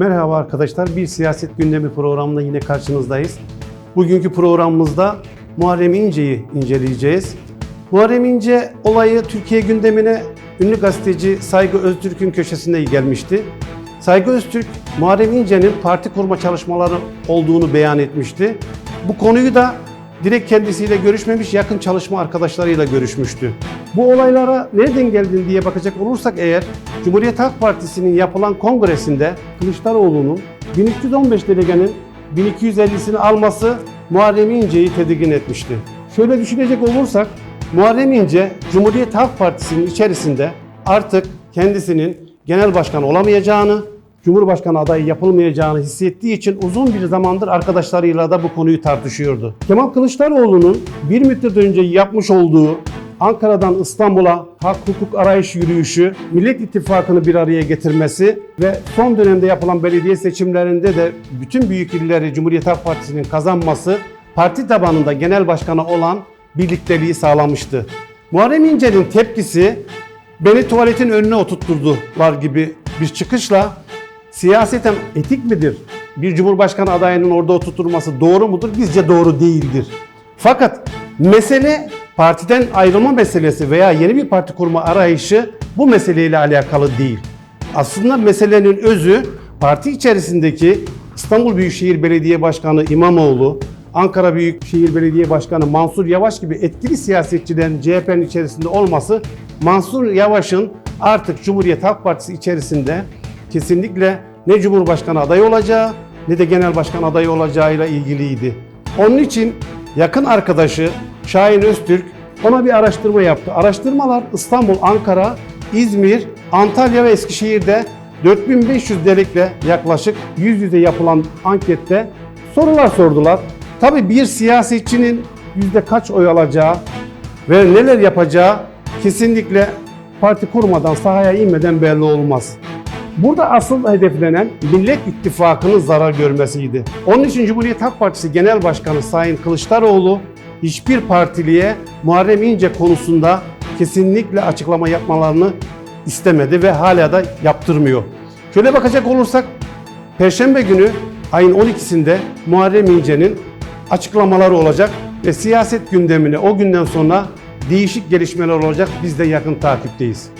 Merhaba arkadaşlar, bir siyaset gündemi programında yine karşınızdayız. Bugünkü programımızda Muharrem İnce'yi inceleyeceğiz. Muharrem İnce olayı Türkiye gündemine ünlü gazeteci Saygı Öztürk'ün köşesinde gelmişti. Saygı Öztürk, Muharrem İnce'nin parti kurma çalışmaları olduğunu beyan etmişti. Bu konuyu da direkt kendisiyle görüşmemiş, yakın çalışma arkadaşlarıyla görüşmüştü. Bu olaylara nereden geldin diye bakacak olursak eğer, Cumhuriyet Halk Partisi'nin yapılan kongresinde Kılıçdaroğlu'nun 1315 delegenin 1250'sini alması Muharrem İnce'yi tedirgin etmişti. Şöyle düşünecek olursak, Muharrem İnce, Cumhuriyet Halk Partisi'nin içerisinde artık kendisinin genel başkan olamayacağını, Cumhurbaşkanı adayı yapılmayacağını hissettiği için uzun bir zamandır arkadaşlarıyla da bu konuyu tartışıyordu. Kemal Kılıçdaroğlu'nun bir müddet önce yapmış olduğu Ankara'dan İstanbul'a hak hukuk arayış yürüyüşü, Millet İttifakı'nı bir araya getirmesi ve son dönemde yapılan belediye seçimlerinde de bütün büyük illeri Cumhuriyet Halk Partisi'nin kazanması parti tabanında genel başkanı olan birlikteliği sağlamıştı. Muharrem İnce'nin tepkisi beni tuvaletin önüne oturtturdular gibi bir çıkışla siyaseten etik midir? Bir cumhurbaşkanı adayının orada oturtulması doğru mudur? Bizce doğru değildir. Fakat mesele partiden ayrılma meselesi veya yeni bir parti kurma arayışı bu meseleyle alakalı değil. Aslında meselenin özü parti içerisindeki İstanbul Büyükşehir Belediye Başkanı İmamoğlu, Ankara Büyükşehir Belediye Başkanı Mansur Yavaş gibi etkili siyasetçilerin CHP'nin içerisinde olması Mansur Yavaş'ın artık Cumhuriyet Halk Partisi içerisinde kesinlikle ne Cumhurbaşkanı adayı olacağı ne de genel başkan adayı olacağıyla ilgiliydi. Onun için yakın arkadaşı Şahin Öztürk ona bir araştırma yaptı. Araştırmalar İstanbul, Ankara, İzmir, Antalya ve Eskişehir'de 4500 delikle yaklaşık yüz yüze yapılan ankette sorular sordular. Tabii bir siyasetçinin yüzde kaç oy alacağı ve neler yapacağı kesinlikle parti kurmadan, sahaya inmeden belli olmaz. Burada asıl hedeflenen Millet İttifakı'nın zarar görmesiydi. Onun için Cumhuriyet Halk Partisi Genel Başkanı Sayın Kılıçdaroğlu hiçbir partiliye Muharrem İnce konusunda kesinlikle açıklama yapmalarını istemedi ve hala da yaptırmıyor. Şöyle bakacak olursak Perşembe günü ayın 12'sinde Muharrem İnce'nin açıklamaları olacak ve siyaset gündemine o günden sonra değişik gelişmeler olacak. Biz de yakın takipteyiz.